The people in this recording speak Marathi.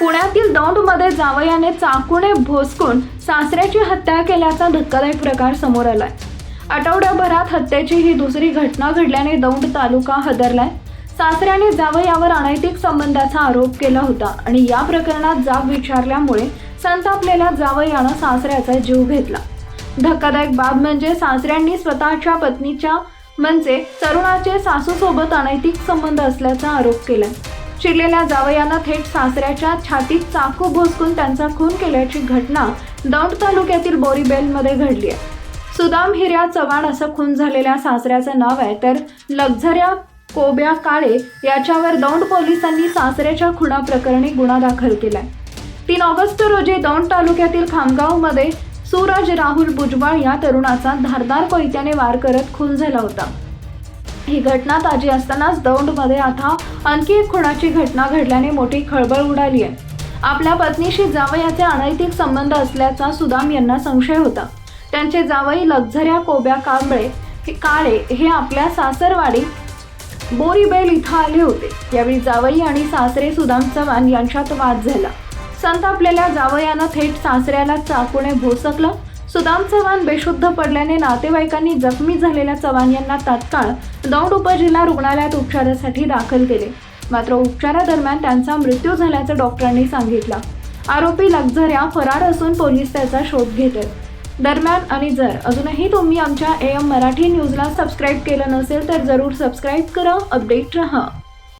पुण्यातील दौंडमध्ये जावयाने चाकूने भोसकून सासऱ्याची हत्या केल्याचा धक्कादायक प्रकार समोर आलाय. आठवड्याभरात हत्येची ही दुसरी घटना घडल्याने दौंड तालुका हदरलाय. सासऱ्याने जावयावर अनैतिक संबंधाचा आरोप केला होता आणि या प्रकरणात जाब विचारल्यामुळे संतापलेल्या जावयानं सासऱ्याचा जीव घेतला. धक्कादायक बाब म्हणजे सासऱ्यांनी स्वतःच्या पत्नीच्या म्हणजे तरुणाचे सासूसोबत अनैतिक संबंध असल्याचा आरोप केला चिडलेल्या जावयानं थेट सासऱ्याच्या छातीत चाकू भोसकून त्यांचा खून केल्याची घटना दौंड तालुक्यातील बोरीबेलमध्ये घडली आहे. सुदाम हिर्या चव्हाण असं खून झालेल्या सासऱ्याचं नाव आहे तर लक्झऱ्या कोब्या काळे याच्यावर दौंड पोलिसांनी सासऱ्याच्या खुणाप्रकरणी गुन्हा दाखल केलाय. तीन ऑगस्ट रोजी दौंड तालुक्यातील खामगावमध्ये सूरज राहुल भुजबळ या तरुणाचा धारदार कोयत्याने वार करत खून झाला होता. ही घटना ताजी असतानाच दौंडमध्ये आता आणखी एक खुणाची घटना घडल्याने मोठी खळबळ उडाली आहे. आपल्या पत्नीशी जावयाचे अनैतिक संबंध असल्याचा सुदाम यांना संशय होता. त्यांचे जावई लक्झऱ्या कोब्या कांबळे काळे हे आपल्या सासरवाडी बोरीबेल इथं आले होते. यावेळी जावई आणि सासरे सुदाम चव्हाण यांच्यात वाद झाला. संतापलेल्या जावयानं थेट सासऱ्याला चाकूने भोसकलं. सुदाम चव्हाण बेशुद्ध पडल्याने नातेवाईकांनी जखमी झालेल्या चव्हाण यांना तात्काळ दौंड उपजिल्हा रुग्णालयात उपचारासाठी दाखल केले. मात्र उपचारादरम्यान त्यांचा मृत्यू झाल्याचं डॉक्टरांनी सांगितलं. आरोपी लक्झऱ्या फरार असून पोलीस त्याचा शोध घेत आहेत दरम्यान आणि जर अजूनही तुम्ही आमच्या ए एम मराठी न्यूजला सबस्क्राईब केलं नसेल तर जरूर सबस्क्राईब करा अपडेट रहा.